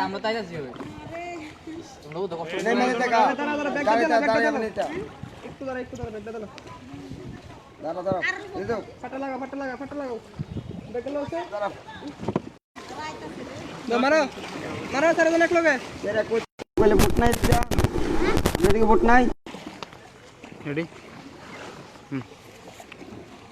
আমরা তাই যাচ্ছি মানে দেখা মানে একটু দাঁড়া একটু দাঁড়া দাঁড়া দাঁড়া দাঁড়া ফাটা লাগা ফাটা লাগা ফাটা লাগাও লাগছে দাঁড়া না মারো মারো সারা জন এক লগে এরা কই বলে বুট নাই যা এদিকে বুট নাই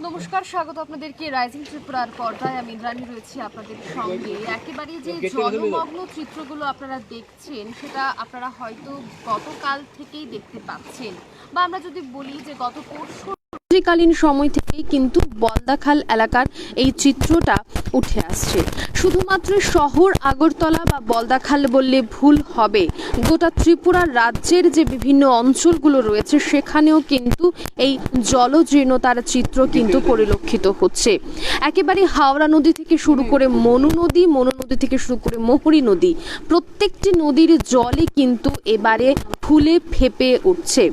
নমস্কার স্বাগত আপনাদেরকে রাইজিং ত্রিপুরার পর্দায়। আমি ইন্দ্রাণী রয়েছি আপনাদের সঙ্গে। একেবারে যে জলমগ্ন চিত্রগুলো আপনারা দেখছেন সেটা আপনারা হয়তো গতকাল থেকেই দেখতে পাচ্ছেন। বা আমরা যদি বলি যে গত পরশু কালীন সময় থেকেই কিন্তু বলদাখাল এলাকার এই চিত্রটা উঠে আসছে। শুধুমাত্র শহর, আগরতলা বা বলদাখাল বললে ভুল হবে। গোটা ত্রিপুরা রাজ্যের যে বিভিন্ন অঞ্চলগুলো রয়েছে, সেখানেও কিন্তু এই জলজীর্ণতার চিত্র কিন্তু পরিলক্ষিত হচ্ছে। একেবারে হাওড়া নদী থেকে শুরু করে মনু নদী মনু নদী থেকে শুরু করে মোহরী নদী, প্রত্যেকটি নদীর জলে কিন্তু এবারে ফুলে ফেপে উঠছে।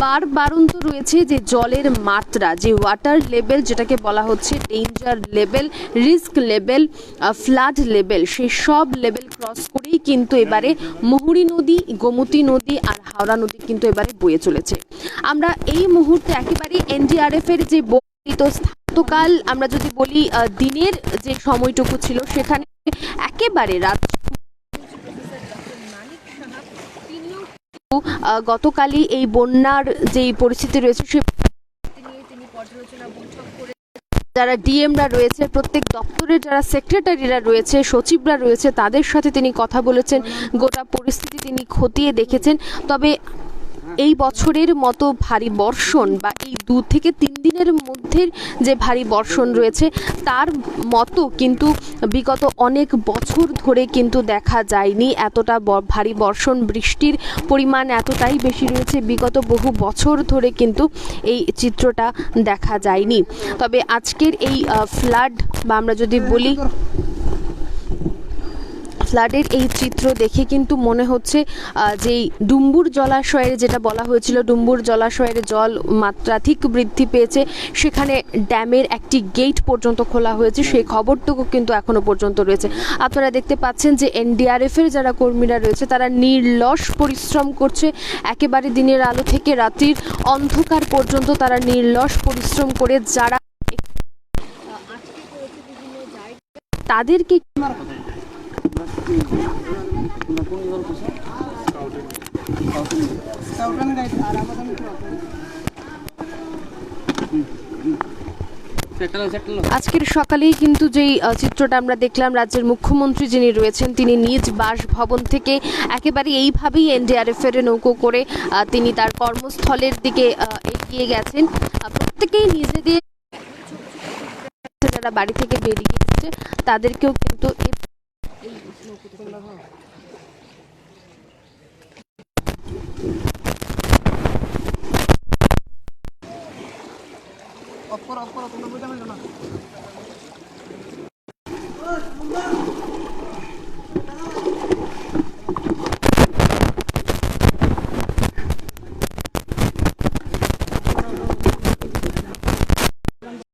বার বারন্ত রয়েছে যে জলের মাত্রা, যে ওয়াটার লেভেল যেটাকে বলা হচ্ছে danger level risk level flood level সেই সব লেভেল ক্রস করেই কিন্তু এবারে মুহুরী নদী, গোমতী নদী আর হাওড়া নদী কিন্তু এবারে বয়ে চলেছে। আমরা এই মুহূর্তে একেবারে এনডিআরএফ এর যে গতকাল আমরা যদি বলি দিনের যে সময়টুকু ছিল, সেখানে একেবারে রাত গতকালই এই বন্যার যে পরিস্থিতি রয়েছে সে তিনি পর্যালোচনা, বৈঠক করে যারা ডিএমরা রয়েছে, প্রত্যেক দপ্তরের যারা সেক্রেটারিরা রয়েছে, সচিবরা রয়েছে, তাদের সাথে তিনি কথা বলেছেন। গোটা পরিস্থিতি তিনি খতিয়ে দেখেছেন। তবে এই বছরের মতো ভারী বর্ষণ বা এই দু থেকে তিন দিনের মধ্যে যে ভারী বর্ষণ রয়েছে, তার মতো কিন্তু বিগত অনেক বছর ধরে কিন্তু দেখা যায়নি। এতটা ভারী বর্ষণ, বৃষ্টির পরিমাণ এতটাই বেশি রয়েছে বিগত বহু বছর ধরে কিন্তু এই চিত্রটা দেখা যায়নি। তবে আজকের এই ফ্লাড বা আমরা যদি বলি ফ্লাডের এই চিত্র দেখে কিন্তু মনে হচ্ছে আহ, যে ডুম্বুর জলাশয়ের যেটা বলা হয়েছিল ডুম্বুর জলাশয়ের জল মাত্রাধিক বৃদ্ধি পেয়েছে। সেখানে ড্যামের একটি গেট পর্যন্ত খোলা হয়েছে। সেই খবরটুকু কিন্তু এখনও পর্যন্ত রয়েছে। আপনারা দেখতে পাচ্ছেন যে এনডিআরএফ এর যারা কর্মীরা রয়েছে তারা নির্লস পরিশ্রম করছে। একেবারে দিনের আলো থেকে রাত্রির অন্ধকার পর্যন্ত তারা নির্লস পরিশ্রম করে যারা তাদেরকে আজকের সকালেই কিন্তু যেই চিত্রটা আমরা দেখলাম, রাজ্যের মুখ্যমন্ত্রী যিনি রয়েছেন, তিনি নিজ বাসভবন থেকে একেবারে এইভাবেই এনডিআরএফ এর নৌকো করে তিনি তার কর্মস্থলের দিকে এগিয়ে গেছেন। প্রত্যেকেই নিজেদের যারা বাড়ি থেকে বেরিয়ে এসেছে, তাদেরকেও কিন্তু অফ করো অফ করো তোমরা বুঝতে পারছ না